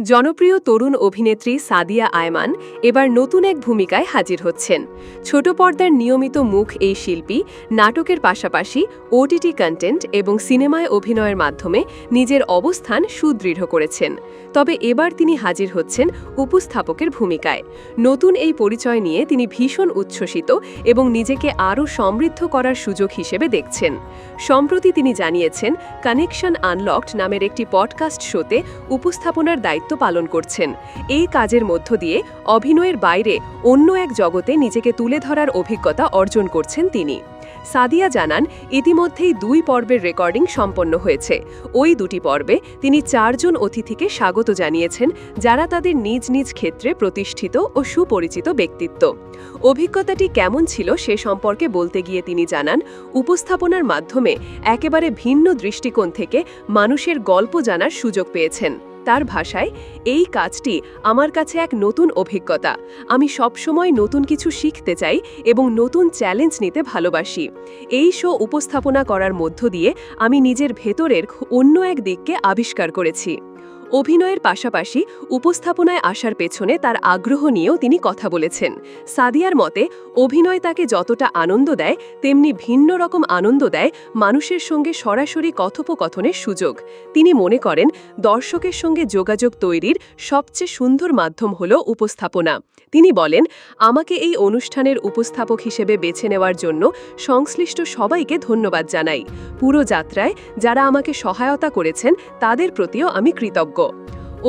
জনপ্রিয় তরুণ অভিনেত্রী সাদিয়া আয়মান এবার নতুন এক ভূমিকায় হাজির হচ্ছেন। ছোট পর্দার নিয়মিত মুখ এই শিল্পী, নাটকের পাশাপাশি ওটিটি কন্টেন্ট এবং সিনেমায় অভিনয়ের মাধ্যমে নিজের অবস্থান সুদৃঢ় করেছেন। তবে এবার তিনি হাজির হচ্ছেন উপস্থাপকের ভূমিকায়। নতুন এই পরিচয় নিয়ে তিনি ভীষণ উচ্ছ্বসিত এবং নিজেকে আরও সমৃদ্ধ করার সুযোগ হিসেবে দেখছেন। সম্প্রতি তিনি জানিয়েছেন, কানেকশন আনলকড নামের একটি পডকাস্ট শোতে উপস্থাপনার দায়িত্ব পালন করছেন। এই কাজের মধ্য দিয়ে অভিনয়ের বাইরে অন্য এক জগতে নিজেকে তুলে ধরার অভিজ্ঞতা অর্জন করছেন তিনি। সাদিয়া জানান, ইতিমধ্যেই দুই পর্বের রেকর্ডিং সম্পন্ন হয়েছে। ওই দুটি পর্বে তিনি চারজন অতিথিকে স্বাগত জানিয়েছেন, যারা তাদের নিজ নিজ ক্ষেত্রে প্রতিষ্ঠিত ও সুপরিচিত ব্যক্তিত্ব। অভিজ্ঞতাটি কেমন ছিল সে সম্পর্কে বলতে গিয়ে তিনি জানান, উপস্থাপনার মাধ্যমে একেবারে ভিন্ন দৃষ্টিকোণ থেকে মানুষের গল্প জানার সুযোগ পেয়েছেন। তার ভাষায়, এই কাজটি আমার কাছে এক নতুন অভিজ্ঞতা। আমি সবসময় নতুন কিছু শিখতে চাই এবং নতুন চ্যালেঞ্জ নিতে ভালোবাসি। এই শো উপস্থাপনা করার মধ্য দিয়ে আমি নিজের ভেতরের অন্য এক দিককে আবিষ্কার করেছি। অভিনয়ের পাশাপাশি উপস্থাপনায় আসার পেছনে তার আগ্রহ নিয়েও তিনি কথা বলেছেন। সাদিয়ার মতে, অভিনয় তাকে যতটা আনন্দ দেয়, তেমনি ভিন্ন রকম আনন্দ দেয় মানুষের সঙ্গে সরাসরি কথোপকথনের সুযোগ। তিনি মনে করেন, দর্শকের সঙ্গে যোগাযোগ তৈরির সবচেয়ে সুন্দর মাধ্যম হল উপস্থাপনা। তিনি বলেন, আমাকে এই অনুষ্ঠানের উপস্থাপক হিসেবে বেছে নেওয়ার জন্য সংশ্লিষ্ট সবাইকে ধন্যবাদ জানাই। পুরো যাত্রায় যারা আমাকে সহায়তা করেছেন, তাদের প্রতিও আমি কৃতজ্ঞ। 個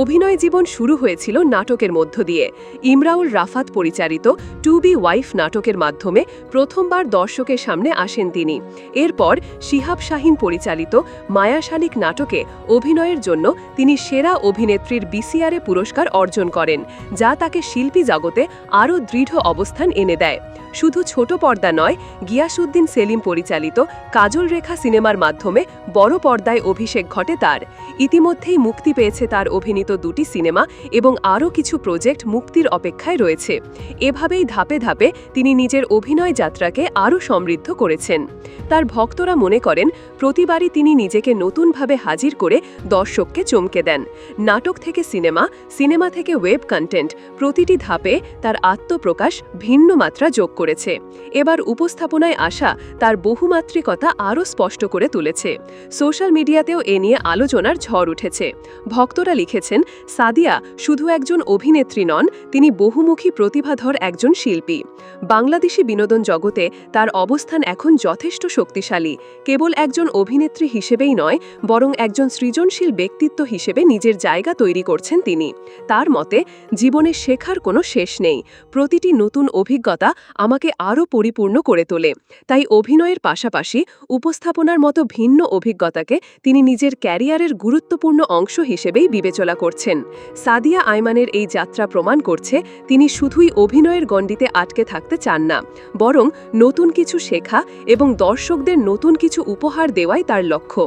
অভিনয় জীবন শুরু হয়েছিল নাটকের মধ্য দিয়ে। ইমরাউল রাফাত পরিচালিত টু বি ওয়াইফ নাটকের মাধ্যমে প্রথমবার দর্শকের সামনে আসেন তিনি। এরপর শিহাব শাহিন পরিচালিত মায়া শালিক নাটকে অভিনয়ের জন্য তিনি সেরা অভিনেত্রীর বিসিআরএ পুরস্কার অর্জন করেন, যা তাকে শিল্পী জগতে আরও দৃঢ় অবস্থান এনে দেয়। শুধু ছোট পর্দা নয় গিয়াসুদ্দিন সেলিম পরিচালিত কাজল রেখা সিনেমার মাধ্যমে বড় পর্দায় অভিষেক ঘটে তার। ইতিমধ্যেই মুক্তি পেয়েছে তার অভিনীত দুটি সিনেমা এবং আরও কিছু প্রজেক্ট মুক্তির অপেক্ষায় রয়েছে। এভাবেই ধাপে ধাপে তিনি নিজের অভিনয় যাত্রাকে আরও সমৃদ্ধ করেছেন। তার ভক্তরা মনে করেন, প্রতিবারই তিনি নিজেকে নতুনভাবে হাজির করে দর্শককে চমকে দেন। নাটক থেকে সিনেমা সিনেমা থেকে ওয়েব কন্টেন্ট, প্রতিটি ধাপে তার আত্মপ্রকাশ ভিন্ন মাত্রা যোগ করেছে। এবার উপস্থাপনায় আসা তার বহুমাত্রিকতা আরও স্পষ্ট করে তুলেছে। সোশ্যাল মিডিয়াতেও এ নিয়ে আলোচনার ঝড় উঠেছে। ভক্তরা লিখেছেন সাদিয়া শুধু একজন অভিনেত্রী নন, তিনি বহুমুখী প্রতিভাধর একজন শিল্পী। বাংলাদেশি বিনোদন জগতে তার অবস্থান এখন যথেষ্ট শক্তিশালী। কেবল একজন অভিনেত্রী হিসেবেই নয়, বরং একজন সৃজনশীল ব্যক্তিত্ব হিসেবে নিজের জায়গা তৈরি করছেন তিনি। তার মতে, জীবনে শেখার কোনো শেষ নেই। প্রতিটি নতুন অভিজ্ঞতা আমাকে আরও পরিপূর্ণ করে তোলে। তাই অভিনয়ের পাশাপাশি উপস্থাপনার মতো ভিন্ন অভিজ্ঞতাকে তিনি নিজের ক্যারিয়ারের গুরুত্বপূর্ণ অংশ হিসেবেই বিবেচনা করছেন। সাদিয়া আয়মানের এই যাত্রা প্রমাণ করছে তিনি শুধুই অভিনয়ের গণ্ডিতে আটকে থাকতে চান না, বরং নতুন কিছু শেখা এবং দর্শকদের নতুন কিছু উপহার দেওয়াই তার লক্ষ্য।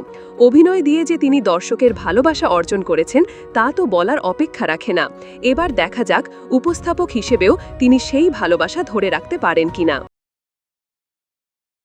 অভিনয় দিয়ে যে তিনি দর্শকের ভালোবাসা অর্জন করেছেন, তা তো বলার অপেক্ষা রাখে না। এবার দেখা যাক উপস্থাপক হিসেবেও তিনি সেই ভালোবাসা ধরে রাখতে পারেন কিনা।